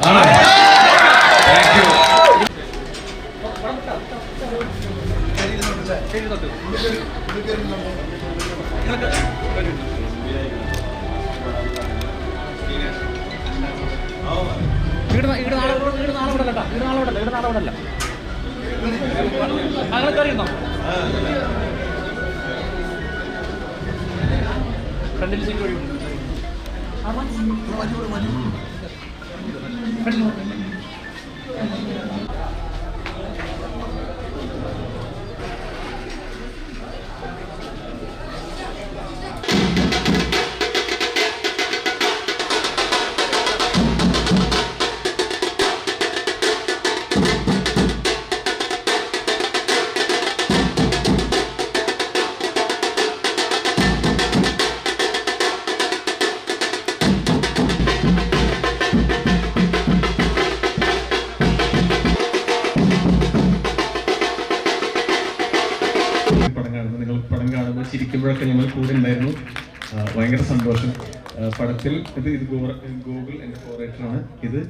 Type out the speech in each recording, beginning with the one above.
ആണോ? Thank you വീട് വീട് നാളെ വീട് നാളെ വിടല്ല കേട്ടോ വീട് നാളെ വിടല്ല ഇവിടെ നാളെ വിടല്ല അങ്ങനെ കയറിയിരുന്നോ ഫ്രണ്ടിൽ സീറ്റ് വഴി പടം ചിരിക്കുമ്പോഴൊക്കെ ഞങ്ങൾ കൂടെ ഉണ്ടായിരുന്നു ഭയങ്കര സന്തോഷം. പടത്തിൽ ഇത് ഇത് ഗൂഗിൾ എന്റെ ഫോറേറ്ററാണ് ഇത്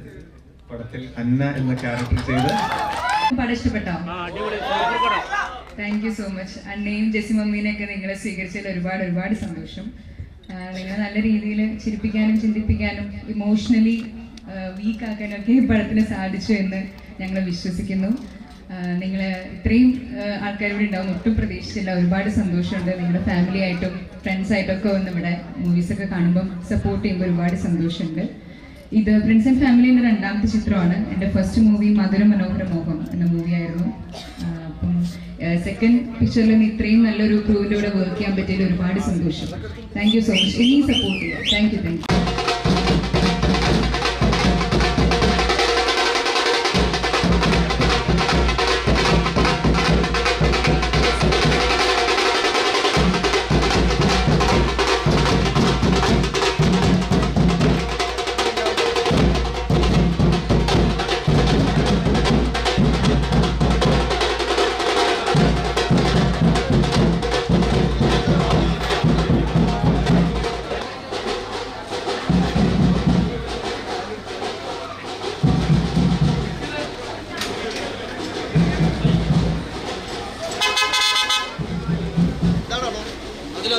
പടത്തിൽ അന്ന എന്ന ക്യാരക്ടർ ചെയ്ത് താങ്ക് യു സോ മച്ച് അന്നയും ജെസി മമ്മീനെയൊക്കെ നിങ്ങളെ സ്വീകരിച്ചതിൽ ഒരുപാട് ഒരുപാട് സന്തോഷം. നിങ്ങൾ നല്ല രീതിയിൽ ചിരിപ്പിക്കാനും ചിന്തിപ്പിക്കാനും ഇമോഷണലി വീക്ക് ആക്കാനും ഒക്കെ ഈ പടത്തിന് സാധിച്ചു എന്ന് ഞങ്ങൾ വിശ്വസിക്കുന്നു. നിങ്ങൾ ഇത്രയും ആൾക്കാർ ഇവിടെ ഉണ്ടാവും. ഒട്ടും പ്രതീക്ഷിച്ചില്ല. ഒരുപാട് സന്തോഷമുണ്ട്. നിങ്ങളുടെ ഫാമിലി ആയിട്ടും ഫ്രണ്ട്സ് ആയിട്ടൊക്കെ വന്ന് ഇവിടെ മൂവീസൊക്കെ കാണുമ്പം സപ്പോർട്ട് ചെയ്യുമ്പോൾ ഒരുപാട് സന്തോഷമുണ്ട്. ഇത് ഫ്രണ്ട്സ് ആൻഡ് ഫാമിലിന്റെ രണ്ടാമത്തെ ചിത്രമാണ്. എന്റെ ഫസ്റ്റ് മൂവി മധുര മനോഹര മോഹം എന്ന മൂവിയായിരുന്നു അപ്പം സെക്കൻഡ് പിക്ചറിൽ ഇത്രയും നല്ലൊരു ക്രൂവിന്റെ കൂടെ വർക്ക് ചെയ്യാൻ പറ്റിയതിൽ ഒരുപാട് സന്തോഷം. താങ്ക് യു സോ മച്ച് ഇനിയും സപ്പോർട്ട് ചെയ്യാം. Thank you thank you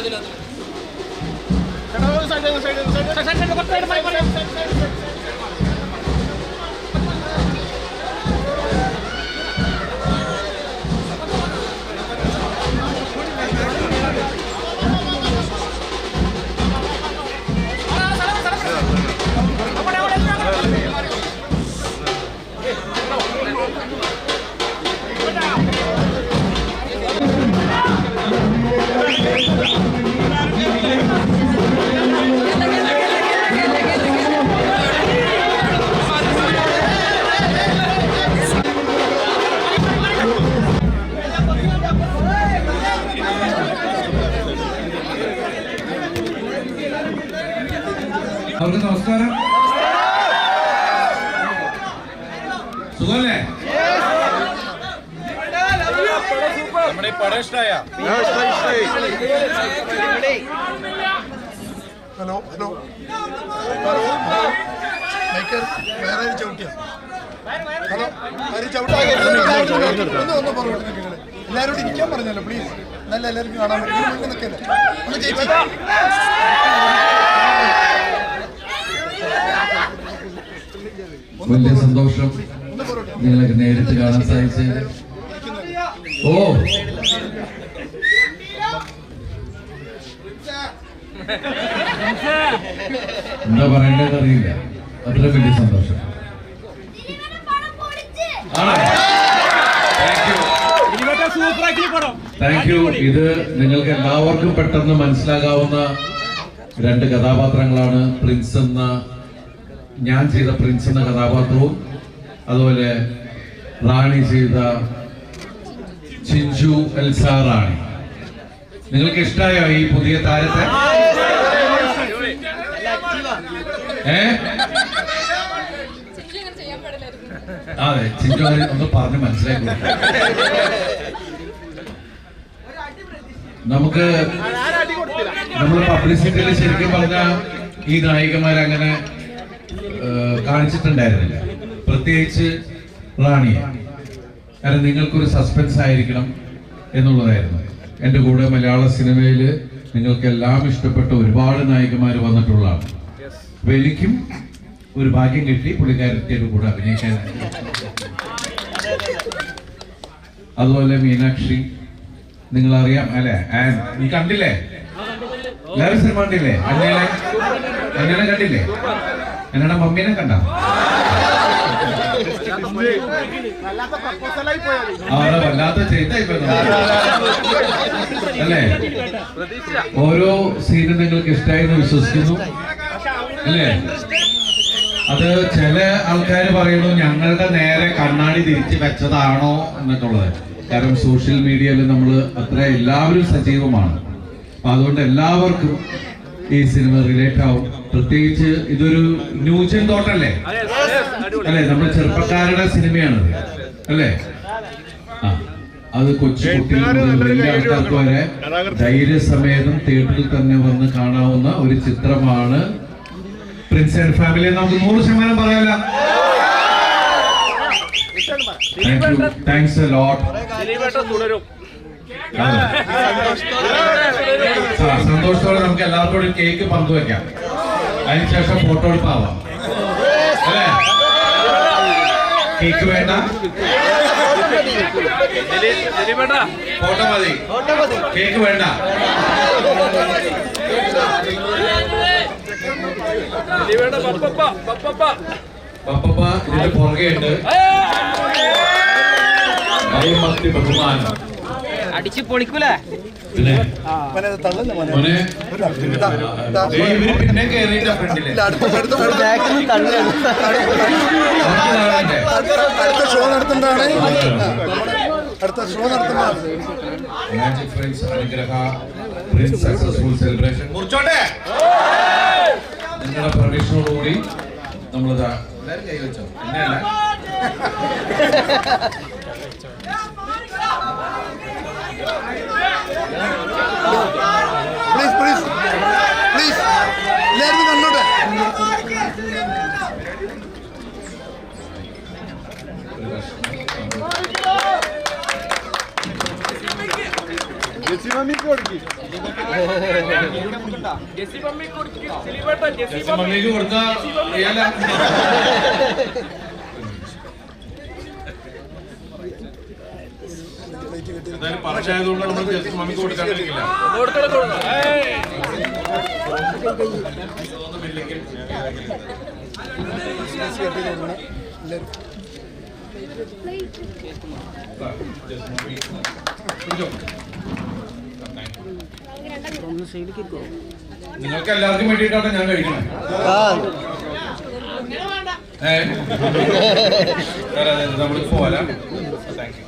side side side side side side side side side side side side side side side side side നമ്മുടെ ഈ ഹലോ ഹലോ ഹലോ. മൈക്കർ വേറെ ആരും ചവിട്ടിയാ. ഹലോ ആരും ചവിട്ടാ. ഒന്ന് ഒന്ന് പറഞ്ഞു നിങ്ങൾ എല്ലാവരോടും ഇരിക്കാൻ പറഞ്ഞല്ലോ പ്ലീസ് നല്ല എല്ലാവർക്കും കാണാൻ പറ്റും. മുന്നിൽ നിൽക്കല്ലേ? ഒന്ന് ചേച്ചി. വലിയ സന്തോഷം. ഒന്ന് നിങ്ങളൊക്കെ നേരിട്ട് കാണാൻ സാധിച്ചത്. ഓ എന്താ പറയേണ്ടത് അറിയില്ല. അത്ര വലിയ സന്തോഷം. താങ്ക് യു ഇത് നിങ്ങൾക്ക് എല്ലാവർക്കും പെട്ടെന്ന് മനസ്സിലാകാവുന്ന രണ്ട് കഥാപാത്രങ്ങളാണ് പ്രിൻസ് എന്ന ഞാൻ ചെയ്ത പ്രിൻസ് എന്ന കഥാപാത്രവും അതുപോലെ റാണി ചെയ്ത ചിഞ്ചു എൽസാ റാണി നിങ്ങൾക്ക് ഇഷ്ടമായോ ഈ പുതിയ താരത്തെ? അതെ ചിഞ്ചു ഒന്ന് പറഞ്ഞ് മനസ്സിലാക്കി. നമുക്ക് നമ്മൾ പബ്ലിസിറ്റിയിൽ ശരിക്കും പറഞ്ഞ ഈ നായികമാരങ്ങനെ കാണിച്ചിട്ടുണ്ടായിരുന്നില്ല. പ്രത്യേകിച്ച് റാണിയെ. കാരണം നിങ്ങൾക്കൊരു സസ്പെൻസ് ആയിരിക്കണം എന്നുള്ളതായിരുന്നു. എന്റെ കൂടെ മലയാള സിനിമയിൽ നിങ്ങൾക്കെല്ലാം ഇഷ്ടപ്പെട്ട ഒരുപാട് നായികമാർ വന്നിട്ടുള്ളതാണ്. അപ്പൊ എനിക്കും ഒരു ഭാഗ്യം കിട്ടി പുള്ളിക്കാരത്തിയുടെ കൂടെ അഭിനയിക്കാൻ. അതുപോലെ മീനാക്ഷി നിങ്ങൾ അറിയാം അല്ലെ നീ കണ്ടില്ലേ? വേറെ സിനിമ കണ്ടില്ലേ? അന്നേനെ അന്നേനെ കണ്ടില്ലേ? എന്നയുടെ മമ്മീനെ കണ്ട? അല്ലേ? ഓരോ സീനും നിങ്ങൾക്ക് ഇഷ്ടമായി എന്ന് വിശ്വസിക്കുന്നു. അല്ലേ? അത് ചില ആൾക്കാർ പറയുന്നു ഞങ്ങളുടെ നേരെ കണ്ണാടി തിരിച്ചു വെച്ചതാണോ? എന്നൊക്കെയുള്ളത്. കാരണം സോഷ്യൽ മീഡിയയിൽ നമ്മൾ അത്ര എല്ലാവരും സജീവമാണ്. അപ്പൊ അതുകൊണ്ട് എല്ലാവർക്കും ഈ സിനിമ റിലേറ്റ് ആവും. പ്രത്യേകിച്ച് ഇതൊരു ന്യൂജൻ തോട്ടല്ലേ? അല്ലേ? നമ്മുടെ ചെറുപ്പക്കാരുടെ സിനിമയാണ് അല്ലേ? ആ. അത് കൊച്ചു കുട്ടികൾ വലിയ ആൾക്കാർക്ക് വരെ ധൈര്യസമേതം തിയേറ്ററിൽ തന്നെ വന്ന് കാണാവുന്ന ഒരു ചിത്രമാണ് പ്രിൻസ് ആൻഡ് ഫാമിലി നമുക്ക് നൂറ് ശതമാനം പറയാല? താങ്ക്സ് സന്തോഷത്തോടെ നമുക്ക് എല്ലാവർക്കും കേക്ക് പങ്കുവെക്കാം അതിനുശേഷം ഫോട്ടോ എടുപ്പാവാം. അല്ലേ? കേക്ക് വേണ്ട? ഫോട്ടോ മതി. കേക്ക് വേണ്ട? പപ്പപ്പ ഇതിന്റെ പുറകെ ഉണ്ട് ഭയഭക്തി ബഹുമാനം. അടിച്ച് പൊളിക്കൂലേ? പിന്നെ? പിന്നെ കേറിയിട്ടാ ഫ്രണ്ടിൽ. അടുത്ത ഷോ നടത്തുന്നതാണ്. അടുത്ത ഷോ നടത്തുന്നതാണ്. അനുഗ്രഹ സക്സസ്ഫുൾ സെലിബ്രേഷൻ മുറിച്ചോട്ടെ. നിങ്ങളുടെ പ്രതീക്ഷയോടുകൂടി നമ്മളിത് എല്ലാവരും കൈവച്ചോ എന്നെയല്ല പ്ലീസ് പ്ലീസ് പ്ലീസ് എല്ലാവരും കണ്ടോട്ടെ? മമ്മിക്ക് കൊടുത്താ ചെയ്യാല എന്തായാലും പറഞ്ഞായതുകൊണ്ട് നമ്മൾ ജസ്റ്റ് മമ്മിക്ക് കൊടുക്കാണ്ടിരിക്കില്ല. നിങ്ങൾക്ക് എല്ലാവർക്കും വേണ്ടിയിട്ടാണ് ഞാൻ കഴിക്കുന്നത്. നമ്മൾ താങ്ക് യു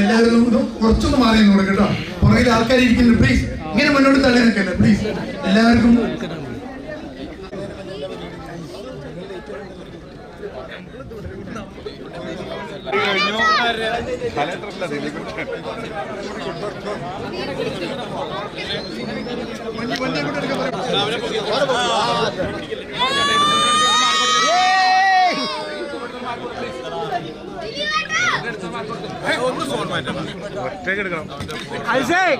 എല്ലാവരും കുറച്ചൊന്ന് മാറി നിന്നോളൂ കേട്ടോ. പുറകിൽ ആൾക്കാർ ഇരിക്കുന്നുണ്ട് പ്ലീസ് ഇങ്ങനെ മുന്നോട്ട് തള്ളി നിൽക്കല്ലേ? പ്ലീസ് എല്ലാവർക്കും ഒറ്റയ്ക്ക് എടുക്കണം അഭിഷേക്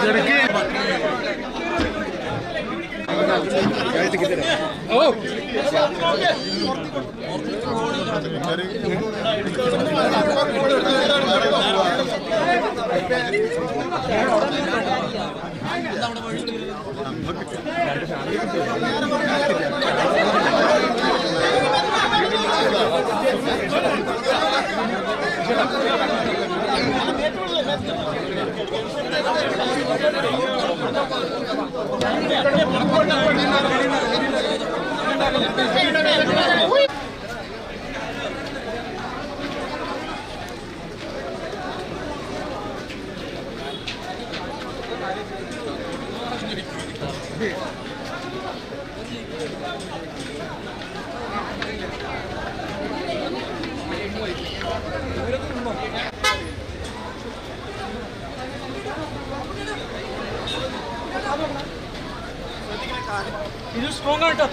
കിടക്കേ ഓ. Wait! ഇത് സ്ട്രോങ് ആയിട്ടാ